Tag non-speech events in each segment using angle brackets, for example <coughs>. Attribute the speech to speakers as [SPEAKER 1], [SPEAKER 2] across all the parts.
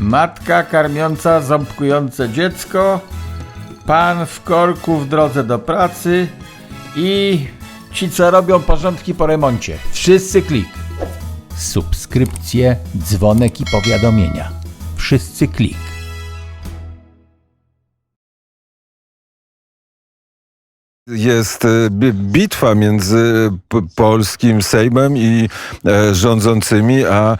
[SPEAKER 1] Matka karmiąca ząbkujące dziecko, pan w korku w drodze do pracy i ci, co robią porządki po remoncie. Wszyscy klik. Subskrypcje, dzwonek i powiadomienia. Wszyscy klik.
[SPEAKER 2] Jest e, bi- bitwa między polskim Sejmem i e, rządzącymi, a e,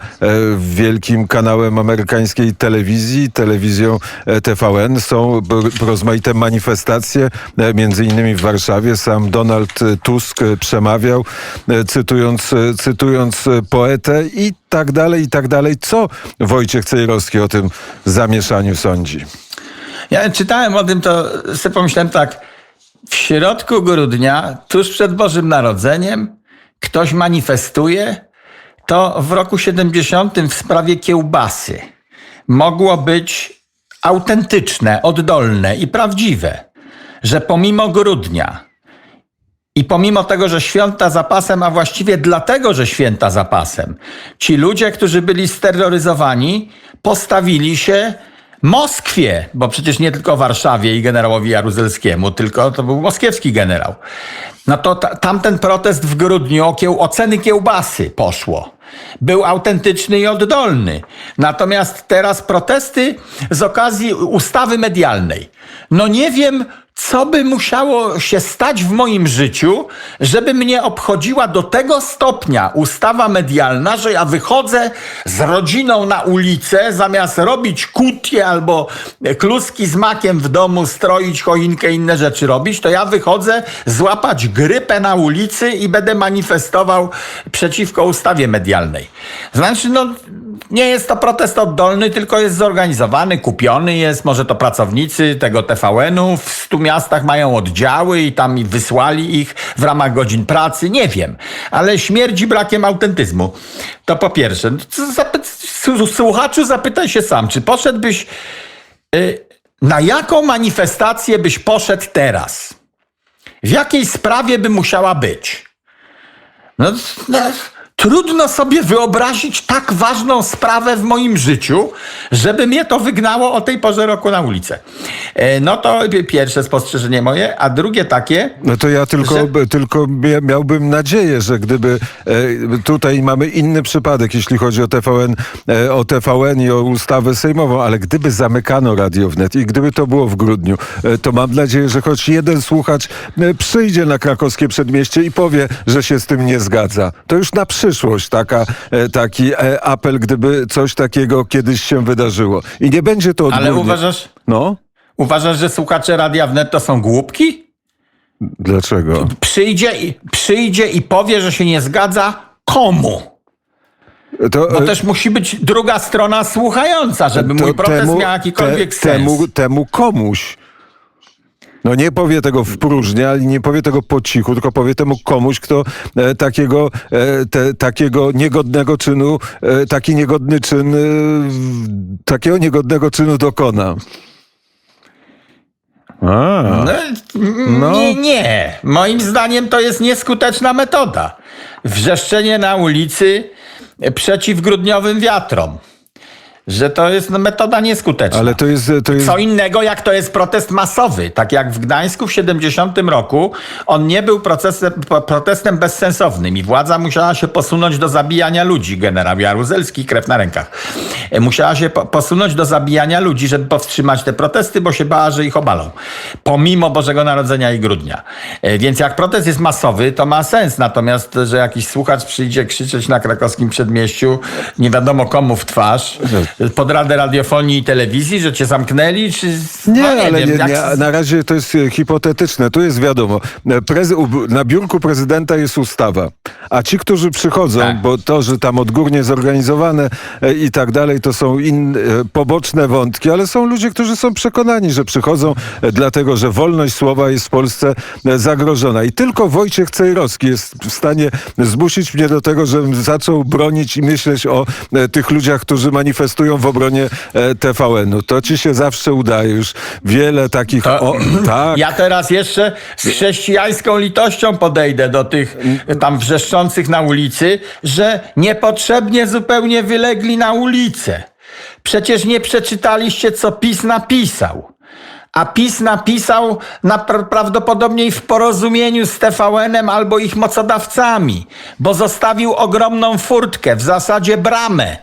[SPEAKER 2] wielkim kanałem amerykańskiej telewizji, telewizją TVN. Są rozmaite manifestacje, między innymi w Warszawie. Sam Donald Tusk przemawiał, cytując, cytując poetę i tak dalej, i tak dalej. Co Wojciech Cejrowski o tym zamieszaniu sądzi?
[SPEAKER 1] Ja czytałem o tym, to sobie pomyślałem tak. W środku grudnia, tuż przed Bożym Narodzeniem, ktoś manifestuje, to w roku 70 w sprawie kiełbasy mogło być autentyczne, oddolne i prawdziwe, że pomimo grudnia i pomimo tego, że święta zapasem, a właściwie dlatego, że święta zapasem, ci ludzie, którzy byli steroryzowani, postawili się Moskwie, bo przecież nie tylko Warszawie i generałowi Jaruzelskiemu, tylko to był moskiewski generał. No to ta, tamten protest w grudniu o, kieł, o ceny kiełbasy poszło. Był autentyczny i oddolny. Natomiast teraz protesty z okazji ustawy medialnej. No nie wiem, co by musiało się stać w moim życiu, żeby mnie obchodziła do tego stopnia ustawa medialna, że ja wychodzę z rodziną na ulicę, zamiast robić kutie albo kluski z makiem w domu, stroić choinkę, inne rzeczy robić, to ja wychodzę złapać grypę na ulicy i będę manifestował przeciwko ustawie medialnej. Znaczy, no, nie jest to protest oddolny, tylko jest zorganizowany, kupiony jest, może to pracownicy tego TVN-u w stu miastach mają oddziały i tam wysłali ich w ramach godzin pracy, nie wiem, ale śmierdzi brakiem autentyzmu. To po pierwsze. No, Słuchaczu, zapytaj się sam, czy poszedłbyś, y, na jaką manifestację byś poszedł teraz? W jakiej sprawie by musiała być? No, no, trudno sobie wyobrazić tak ważną sprawę w moim życiu, żeby mnie to wygnało o tej porze roku na ulicę. E, No to pierwsze spostrzeżenie moje, a drugie takie,
[SPEAKER 2] No to ja tylko,
[SPEAKER 1] Że-
[SPEAKER 2] tylko mia- miałbym nadzieję, że gdyby e, tutaj mamy inny przypadek, jeśli chodzi o TVN, e, o TVN i o ustawę sejmową, ale gdyby zamykano Radio Wnet i gdyby to było w grudniu, to mam nadzieję, że choć jeden słuchacz przyjdzie na krakowskie przedmieście i powie, że się z tym nie zgadza. To już na przyszłość taka, e, taki e, apel, gdyby coś takiego kiedyś się wydarzyło. I nie będzie to odgórnie.
[SPEAKER 1] ale uważasz,
[SPEAKER 2] No?
[SPEAKER 1] uważasz, że słuchacze Radia Wnet to są głupki?
[SPEAKER 2] Dlaczego?
[SPEAKER 1] Przyjdzie i, przyjdzie i powie, że się nie zgadza komu?
[SPEAKER 2] To,
[SPEAKER 1] Bo
[SPEAKER 2] e,
[SPEAKER 1] też musi być druga strona słuchająca, żeby mój protest miał jakikolwiek
[SPEAKER 2] te,
[SPEAKER 1] sens.
[SPEAKER 2] Temu, temu komuś. No nie powie tego w próżni, ale nie powie tego po cichu, tylko powie temu komuś, kto e, takiego, e, te, takiego niegodnego czynu, e, taki niegodny czyn, e, takiego niegodnego czynu dokona. A,
[SPEAKER 1] No,
[SPEAKER 2] No.
[SPEAKER 1] Nie, nie. Moim zdaniem to jest nieskuteczna metoda. Wrzeszczenie na ulicy przeciw grudniowym wiatrom. Że to jest no, metoda nieskuteczna.
[SPEAKER 2] ale to jest, to jest
[SPEAKER 1] Co innego, jak to jest protest masowy. Tak jak w Gdańsku w 70 roku, on nie był procesem, protestem bezsensownym i władza musiała się posunąć do zabijania ludzi. Generał Jaruzelski, krew na rękach. E, Musiała się po, posunąć do zabijania ludzi, żeby powstrzymać te protesty, bo się bała, że ich obalą. Pomimo Bożego Narodzenia i grudnia. E, Więc jak protest jest masowy, to ma sens. Natomiast, że jakiś słuchacz przyjdzie krzyczeć na krakowskim przedmieściu, nie wiadomo komu w twarz, pod radę radiofonii i telewizji, że cię zamknęli, czy...
[SPEAKER 2] Nie,
[SPEAKER 1] no,
[SPEAKER 2] ale
[SPEAKER 1] wiem,
[SPEAKER 2] nie,
[SPEAKER 1] jak-
[SPEAKER 2] nie, na razie to jest e, hipotetyczne. Tu jest wiadomo, na biurku prezydenta jest ustawa, a ci, którzy przychodzą,
[SPEAKER 1] Tak.
[SPEAKER 2] bo to, że tam odgórnie zorganizowane e, i tak dalej, to są in, e, poboczne wątki, ale są ludzie, którzy są przekonani, że przychodzą dlatego, że wolność słowa jest w Polsce zagrożona. I tylko Wojciech Cejrowski jest w stanie zmusić mnie do tego, żebym zaczął bronić i myśleć o tych ludziach, którzy manifestują w obronie e, TVN-u. To ci się zawsze udaje. Już wiele takich...
[SPEAKER 1] To-
[SPEAKER 2] O, <clears throat> tak.
[SPEAKER 1] Ja teraz jeszcze z chrześcijańską litością podejdę do tych tam wrzeszczących na ulicy, że niepotrzebnie zupełnie wylegli na ulicę. Przecież nie przeczytaliście, co PiS napisał. A PiS napisał napra- prawdopodobnie w porozumieniu z TVN-em albo ich mocodawcami, bo zostawił ogromną furtkę, w zasadzie bramę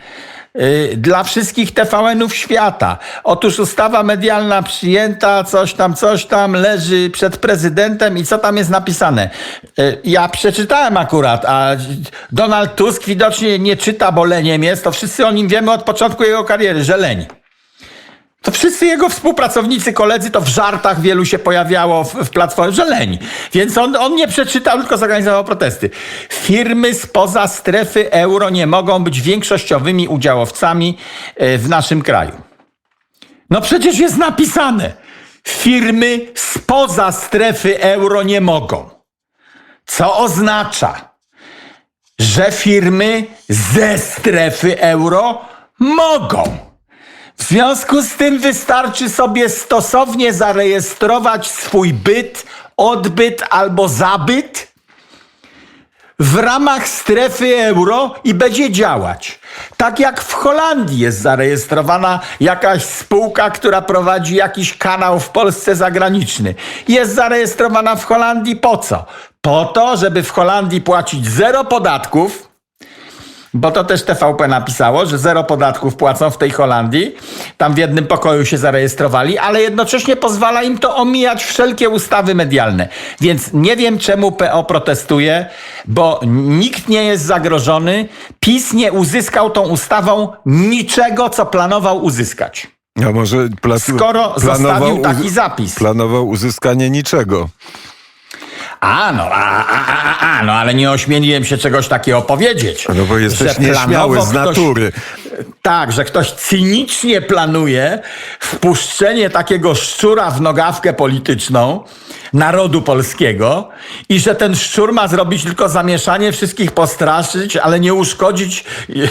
[SPEAKER 1] dla wszystkich TVN-ów świata. Otóż ustawa medialna przyjęta, coś tam, coś tam, leży przed prezydentem i co tam jest napisane? Y, Ja przeczytałem akurat, a Donald Tusk widocznie nie czyta, bo leniem jest, to wszyscy o nim wiemy od początku jego kariery, że leń. To wszyscy jego współpracownicy, koledzy, to w żartach wielu się pojawiało w, w platformie, że leń. Więc on, on nie przeczytał, tylko zorganizował protesty. Firmy spoza strefy euro nie mogą być większościowymi udziałowcami e, w naszym kraju. No przecież jest napisane. Firmy spoza strefy euro nie mogą. Co oznacza, że firmy ze strefy euro mogą. W związku z tym wystarczy sobie stosownie zarejestrować swój byt, odbyt albo zabyt w ramach strefy euro i będzie działać. Tak jak w Holandii jest zarejestrowana jakaś spółka, która prowadzi jakiś kanał w Polsce zagraniczny. Jest zarejestrowana w Holandii po co? Po to, żeby w Holandii płacić zero podatków, bo to też TVP napisało, że zero podatków płacą w tej Holandii. Tam w jednym pokoju się zarejestrowali, ale jednocześnie pozwala im to omijać wszelkie ustawy medialne. Więc nie wiem, czemu PO protestuje, bo nikt nie jest zagrożony. PiS nie uzyskał tą ustawą niczego, co planował uzyskać.
[SPEAKER 2] A może pla-
[SPEAKER 1] Skoro zostawił
[SPEAKER 2] uzy-
[SPEAKER 1] taki zapis.
[SPEAKER 2] Planował uzyskanie niczego.
[SPEAKER 1] A no, a, a, a, a, no ale nie ośmieliłem się czegoś takiego powiedzieć.
[SPEAKER 2] No bo jesteś
[SPEAKER 1] że
[SPEAKER 2] nieśmiały z
[SPEAKER 1] ktoś-
[SPEAKER 2] natury.
[SPEAKER 1] Tak, że ktoś cynicznie planuje wpuszczenie takiego szczura w nogawkę polityczną narodu polskiego i że ten szczur ma zrobić tylko zamieszanie, wszystkich postraszyć, ale nie uszkodzić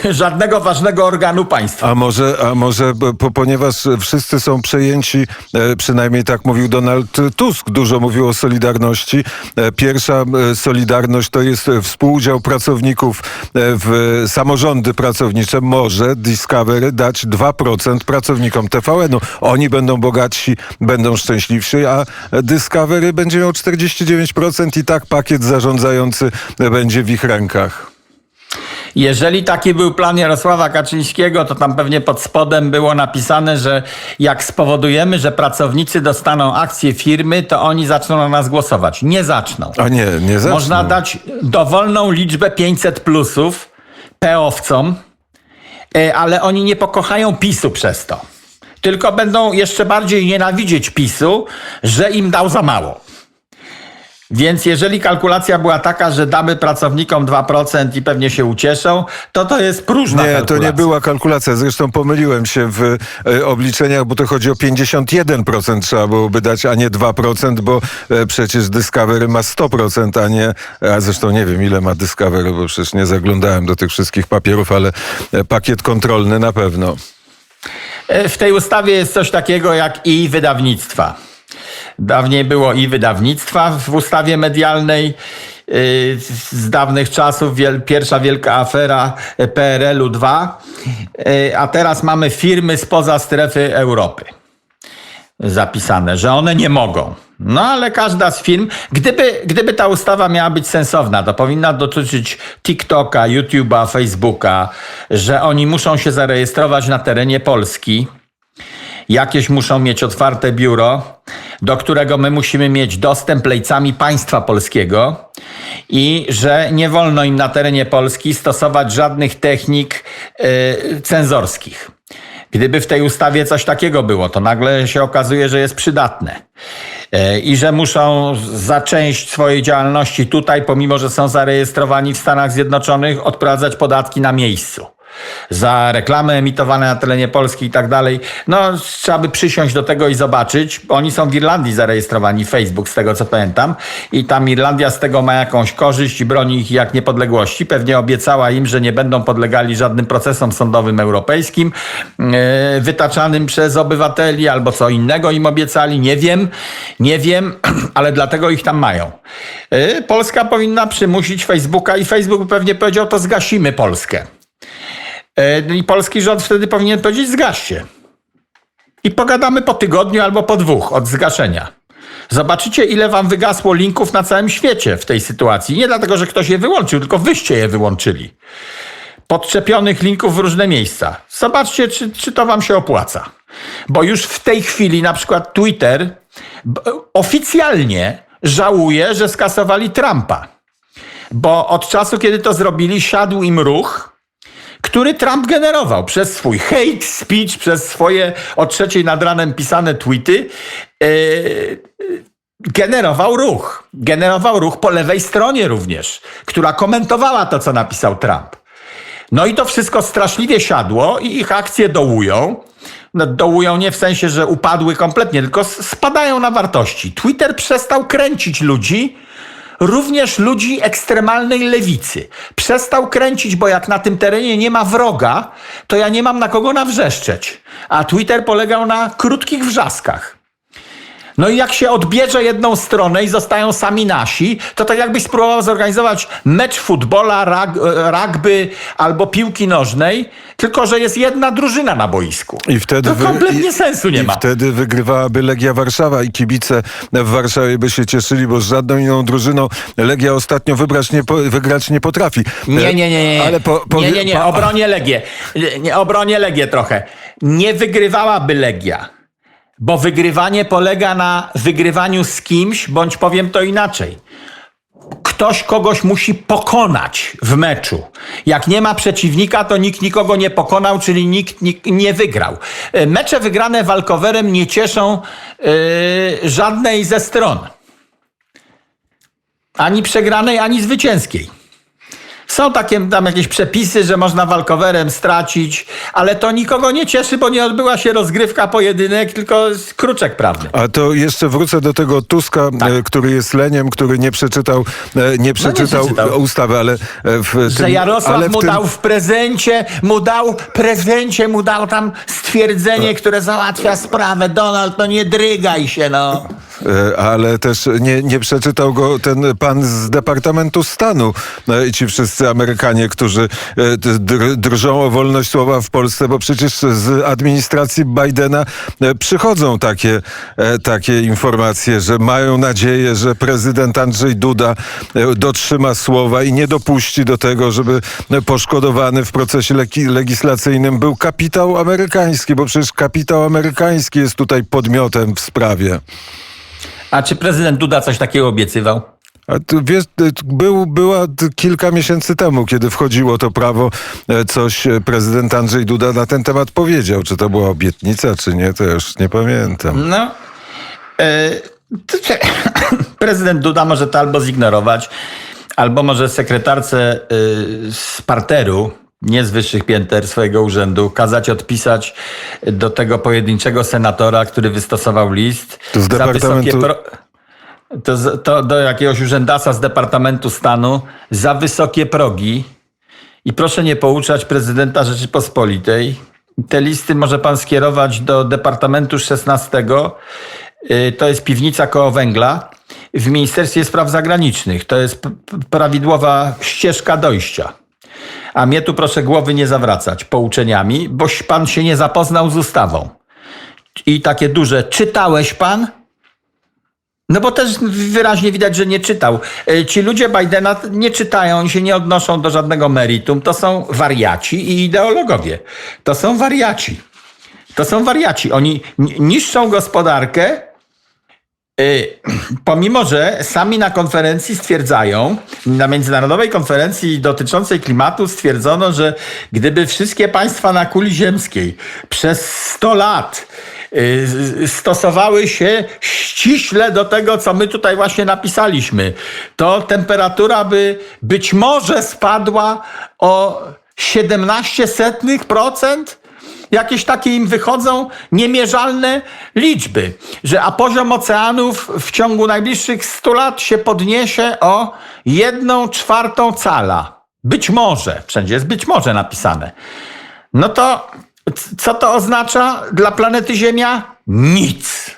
[SPEAKER 1] żadnego ważnego organu państwa.
[SPEAKER 2] A może, a może po, ponieważ wszyscy są przejęci, e, przynajmniej tak mówił Donald Tusk, dużo mówił o solidarności. E, Pierwsza e, solidarność to jest e, współudział pracowników e, w samorządy pracownicze. Może Discovery dać 2% pracownikom TVN-u. Oni będą bogatsi, będą szczęśliwsi, a Discovery będzie miał 49% i tak pakiet zarządzający będzie w ich rękach.
[SPEAKER 1] Jeżeli taki był plan Jarosława Kaczyńskiego, to tam pewnie pod spodem było napisane, że jak spowodujemy, że pracownicy dostaną akcje firmy, to oni zaczną na nas głosować. Nie zaczną.
[SPEAKER 2] A nie, nie zaczną.
[SPEAKER 1] Można dać dowolną liczbę 500 plusów peowcom, ale oni nie pokochają PiSu przez to. Tylko będą jeszcze bardziej nienawidzieć PiSu, że im dał za mało. Więc jeżeli kalkulacja była taka, że damy pracownikom 2% i pewnie się ucieszą, to to jest próżna
[SPEAKER 2] Nie,
[SPEAKER 1] kalkulacja.
[SPEAKER 2] to nie była kalkulacja. Zresztą pomyliłem się w e, obliczeniach, bo to chodzi o 51% trzeba byłoby dać, a nie 2%, bo e, przecież Discovery ma 100%, a nie, a zresztą nie wiem ile ma Discovery, bo przecież nie zaglądałem do tych wszystkich papierów, ale e, pakiet kontrolny na pewno.
[SPEAKER 1] W tej ustawie jest coś takiego jak i wydawnictwa. Dawniej było i wydawnictwa w ustawie medialnej. yy, Z dawnych czasów pierwsza wielka afera e, PRL-u 2, Yy, a teraz mamy firmy spoza strefy Europy zapisane, że one nie mogą. No ale każda z firm, gdyby, gdyby ta ustawa miała być sensowna, to powinna dotyczyć TikToka, YouTube'a, Facebooka, że oni muszą się zarejestrować na terenie Polski, jakieś muszą mieć otwarte biuro, do którego my musimy mieć dostęp lejcami państwa polskiego i że nie wolno im na terenie Polski stosować żadnych technik y, cenzorskich. Gdyby w tej ustawie coś takiego było, to nagle się okazuje, że jest przydatne. E, I że muszą za część swojej działalności tutaj, pomimo że są zarejestrowani w Stanach Zjednoczonych, odprowadzać podatki na miejscu. Za reklamy emitowane na terenie Polski i tak dalej. No, trzeba by przysiąść do tego i zobaczyć. Oni są w Irlandii zarejestrowani, Facebook, z tego co pamiętam. I tam Irlandia z tego ma jakąś korzyść i broni ich jak niepodległości. Pewnie obiecała im, że nie będą podlegali żadnym procesom sądowym europejskim, e, wytaczanym przez obywateli albo co innego im obiecali. Nie wiem, nie wiem, <clears throat> ale dlatego ich tam mają. E, Polska powinna przymusić Facebooka i Facebook pewnie powiedział, to zgasimy Polskę. E, I polski rząd wtedy powinien powiedzieć zgaście. I pogadamy po tygodniu albo po dwóch od zgaszenia. Zobaczycie, ile wam wygasło linków na całym świecie w tej sytuacji. Nie dlatego, że ktoś je wyłączył, tylko wyście je wyłączyli. Podczepionych linków w różne miejsca. Zobaczcie, czy, czy to wam się opłaca. Bo już w tej chwili na przykład Twitter oficjalnie żałuje, że skasowali Trumpa. Bo od czasu, kiedy to zrobili, siadł im ruch, który Trump generował przez swój hate speech, przez swoje o trzeciej nad ranem pisane tweety. Yy, generował ruch. Generował ruch po lewej stronie również, która komentowała to, co napisał Trump. No i to wszystko straszliwie siadło i ich akcje dołują. No, dołują nie w sensie, że upadły kompletnie, tylko spadają na wartości. Twitter przestał kręcić ludzi, również ludzi ekstremalnej lewicy. Przestał kręcić, bo jak na tym terenie nie ma wroga, to ja nie mam na kogo nawrzeszczeć. A Twitter polegał na krótkich wrzaskach. No i jak się odbierze jedną stronę i zostają sami nasi, to tak jakbyś spróbował zorganizować mecz futbola, rag, rugby albo piłki nożnej, tylko że jest jedna drużyna na boisku.
[SPEAKER 2] I wtedy
[SPEAKER 1] to kompletnie
[SPEAKER 2] i-
[SPEAKER 1] sensu nie
[SPEAKER 2] I
[SPEAKER 1] ma.
[SPEAKER 2] wtedy wygrywałaby Legia Warszawa i kibice w Warszawie by się cieszyli, bo z żadną inną drużyną Legia ostatnio wybrać nie wygrać nie potrafi.
[SPEAKER 1] Nie, nie, nie, nie.
[SPEAKER 2] Ale po, po,
[SPEAKER 1] nie, nie, nie. Obronię Legię. Nie, obronię Legię trochę. Nie wygrywałaby Legia. Bo wygrywanie polega na wygrywaniu z kimś, bądź powiem to inaczej. Ktoś kogoś musi pokonać w meczu. Jak nie ma przeciwnika, to nikt nikogo nie pokonał, czyli nikt, nikt nie wygrał. E, Mecze wygrane walkowerem nie cieszą e, żadnej ze stron. Ani przegranej, ani zwycięskiej. Są takie tam jakieś przepisy, że można walkowerem stracić, ale to nikogo nie cieszy, bo nie odbyła się rozgrywka, pojedynek, tylko kruczek prawny.
[SPEAKER 2] A to jeszcze wrócę do tego Tuska,
[SPEAKER 1] Tak.
[SPEAKER 2] e, który jest leniem, który nie przeczytał, e, nie przeczytał,
[SPEAKER 1] przeczytał.
[SPEAKER 2] ustawy, ale e, w
[SPEAKER 1] Że
[SPEAKER 2] tym,
[SPEAKER 1] Jarosław
[SPEAKER 2] ale
[SPEAKER 1] mu
[SPEAKER 2] tym,
[SPEAKER 1] dał w prezencie, mu dał prezencie, mu dał tam stwierdzenie, które załatwia sprawę. Donald, no nie drygaj się, no.
[SPEAKER 2] E, ale też nie, nie przeczytał go ten pan z Departamentu Stanu i ci wszyscy Amerykanie, którzy e, dr, drżą o wolność słowa w Polsce, bo przecież z administracji Bidena e, przychodzą takie, takie informacje, że mają nadzieję, że prezydent Andrzej Duda dotrzyma słowa i nie dopuści do tego, żeby poszkodowany w procesie legislacyjnym był kapitał amerykański, bo przecież kapitał amerykański jest tutaj podmiotem w sprawie.
[SPEAKER 1] A czy prezydent Duda coś takiego obiecywał?
[SPEAKER 2] A tu wiesz, y, był, była kilka miesięcy temu, kiedy wchodziło to prawo, e, coś e, prezydent Andrzej Duda na ten temat powiedział. Czy to była obietnica, czy nie, to już nie pamiętam.
[SPEAKER 1] No. E, czy- <coughs> prezydent Duda może to albo zignorować, albo może sekretarce y, z parteru, nie z wyższych pięter swojego urzędu, kazać odpisać do tego pojedynczego senatora, który wystosował list.
[SPEAKER 2] To z
[SPEAKER 1] za wysokie
[SPEAKER 2] departamentu-
[SPEAKER 1] pro- to, z- to do jakiegoś urzędasa z Departamentu Stanu za wysokie progi. I proszę nie pouczać prezydenta Rzeczypospolitej. Te listy może pan skierować do Departamentu 16. Y, To jest piwnica koło węgla w Ministerstwie Spraw Zagranicznych. To jest prawidłowa ścieżka dojścia. A mnie tu proszę głowy nie zawracać pouczeniami, boś pan się nie zapoznał z ustawą. I takie duże, czytałeś pan? No bo też wyraźnie widać, że nie czytał. E, Ci ludzie Bidena nie czytają, się nie odnoszą do żadnego meritum. To są wariaci i ideologowie. To są wariaci. To są wariaci. Oni ni- niszczą gospodarkę, <clears throat> pomimo że sami na konferencji stwierdzają, na międzynarodowej konferencji dotyczącej klimatu stwierdzono, że gdyby wszystkie państwa na kuli ziemskiej przez 100 lat y, stosowały się ściśle do tego, co my tutaj właśnie napisaliśmy, to temperatura by być może spadła o 17%. Jakieś takie im wychodzą niemierzalne liczby, że a poziom oceanów w ciągu najbliższych 100 lat się podniesie o jedną czwartą cala. Być może, wszędzie jest być może napisane. No to co to oznacza dla planety Ziemia? Nic.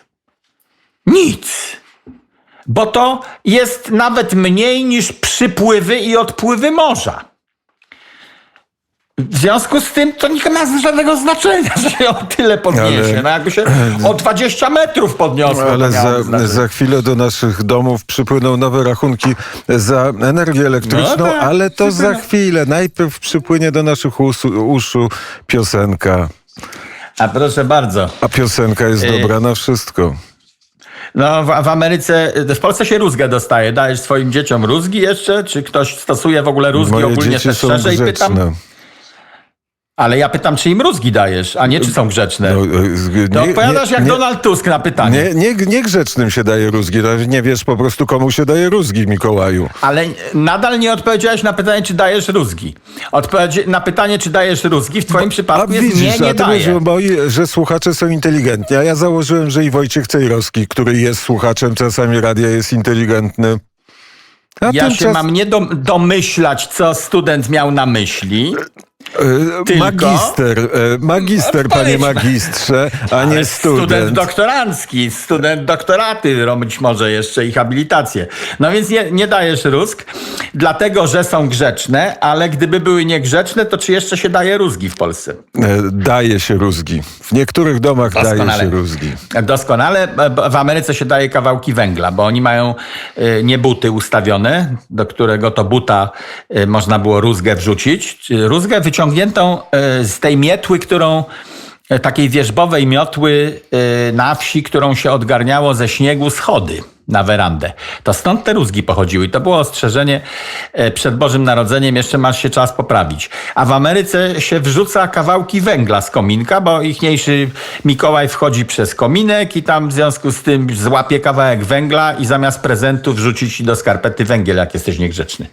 [SPEAKER 1] Nic. Bo to jest nawet mniej niż przypływy i odpływy morza. W związku z tym to nie ma żadnego znaczenia, że się o tyle podniesie.
[SPEAKER 2] Ale-
[SPEAKER 1] No jakby się o 20 metrów podniosło.
[SPEAKER 2] Ale za, za chwilę do naszych domów przypłyną nowe rachunki za energię elektryczną,
[SPEAKER 1] No tak,
[SPEAKER 2] ale to za chwilę. Najpierw przypłynie do naszych uszu, uszu piosenka.
[SPEAKER 1] A proszę bardzo.
[SPEAKER 2] A piosenka jest
[SPEAKER 1] Y-
[SPEAKER 2] dobra na wszystko.
[SPEAKER 1] No w, w Ameryce, w Polsce się rózgę dostaje. Dajesz swoim dzieciom rózgi jeszcze? Czy ktoś stosuje w ogóle rózgi
[SPEAKER 2] Moje
[SPEAKER 1] ogólnie
[SPEAKER 2] dzieci
[SPEAKER 1] też
[SPEAKER 2] są
[SPEAKER 1] szczerze i pytam? Ale ja pytam, czy im rózgi dajesz, a nie czy są grzeczne.
[SPEAKER 2] No, e, z-
[SPEAKER 1] to
[SPEAKER 2] nie-
[SPEAKER 1] odpowiadasz
[SPEAKER 2] nie-
[SPEAKER 1] jak
[SPEAKER 2] nie-
[SPEAKER 1] Donald Tusk na pytanie.
[SPEAKER 2] Nie, nie, niegrzecznym się daje rózgi. Nie wiesz po prostu, komu się daje rózgi, Mikołaju.
[SPEAKER 1] Ale nadal nie odpowiedziałeś na pytanie, czy dajesz rózgi. Odpowiedź na pytanie, czy dajesz rózgi, w twoim
[SPEAKER 2] A
[SPEAKER 1] przypadku jest
[SPEAKER 2] widzisz,
[SPEAKER 1] nie, nie
[SPEAKER 2] a ty że słuchacze są inteligentni, a ja założyłem, że i Wojciech Cejrowski, który jest słuchaczem czasami radia, jest inteligentny. A
[SPEAKER 1] Ja się
[SPEAKER 2] tymczas-
[SPEAKER 1] mam nie dom- domyślać, co student miał na myśli.
[SPEAKER 2] E,
[SPEAKER 1] Tylko?
[SPEAKER 2] Magister, e, magister, panie
[SPEAKER 1] Odpowiedź na-
[SPEAKER 2] magistrze, a nie student.
[SPEAKER 1] Student doktorancki, student doktoraty, robić może jeszcze i habilitację. No więc nie, nie dajesz rózg, dlatego że są grzeczne, ale gdyby były niegrzeczne, to czy jeszcze się daje rózgi w Polsce?
[SPEAKER 2] E, Daje się rózgi. W niektórych domach daje
[SPEAKER 1] Doskonale.
[SPEAKER 2] się rózgi.
[SPEAKER 1] Doskonale. W Ameryce się daje kawałki węgla, bo oni mają nie buty ustawione, do którego to buta można było rózgę wrzucić. Rózgę wyciągniętą y, z tej mietły, którą y, takiej wierzbowej miotły y, na wsi, którą się odgarniało ze śniegu schody na werandę. To stąd te rózgi pochodziły. To było ostrzeżenie e, przed Bożym Narodzeniem, jeszcze masz się czas poprawić. A w Ameryce się wrzuca kawałki węgla z kominka, bo ichniejszy Mikołaj wchodzi przez kominek i tam w związku z tym złapie kawałek węgla i zamiast prezentu wrzuci ci do skarpety węgiel, jak jesteś niegrzeczny.